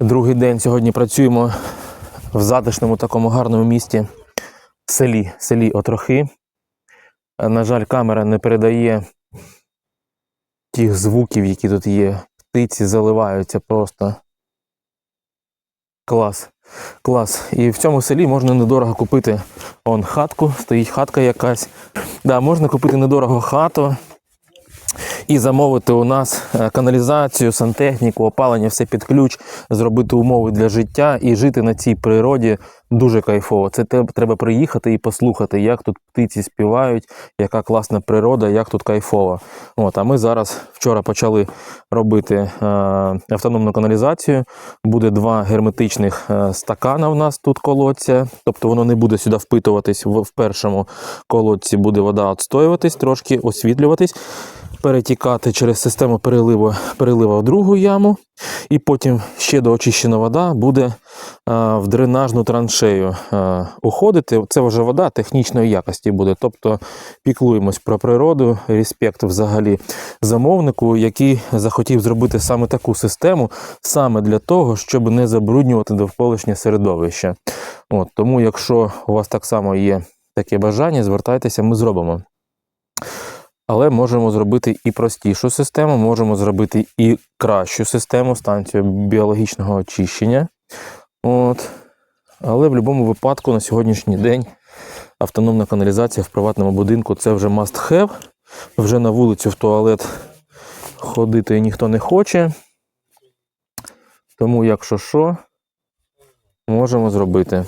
Другий день сьогодні працюємо в затишному такому гарному місті селі, селі Отрохи. Е, На жаль, камера не передає тих звуків, які тут є. Птиці заливаються просто. Клас. Клас. І в цьому селі можна недорого купити он хатку, стоїть хатка якась. Да, можна купити недорого хату і замовити у нас е, каналізацію, сантехніку, опалення, все під ключ, зробити умови для життя і жити на цій природі дуже кайфово. Це треба приїхати і послухати, як тут птиці співають, яка класна природа, як тут кайфово. От, а ми зараз вчора почали робити е, автономну каналізацію. Буде два герметичних е, стакана в нас тут колодця, тобто воно не буде сюди впитуватись в першому колодці, буде вода відстоюватись, трошки освітлюватись перетікати через систему переливу, перелива в другу яму, і потім ще доочищена вода буде е, в дренажну траншею е, уходити. Це вже вода технічної якості буде. Тобто піклуємось про природу, респект взагалі замовнику, який захотів зробити саме таку систему, саме для того, щоб не забруднювати довколишнє середовище. От, тому, якщо у вас так само є таке бажання, звертайтеся, ми зробимо. Але можемо зробити і простішу систему, можемо зробити і кращу систему, станцію біологічного очищення. От. Але в будь-якому випадку на сьогоднішній день автономна каналізація в приватному будинку це вже must have. Вже на вулицю в туалет ходити ніхто не хоче. Тому, якщо що, можемо зробити.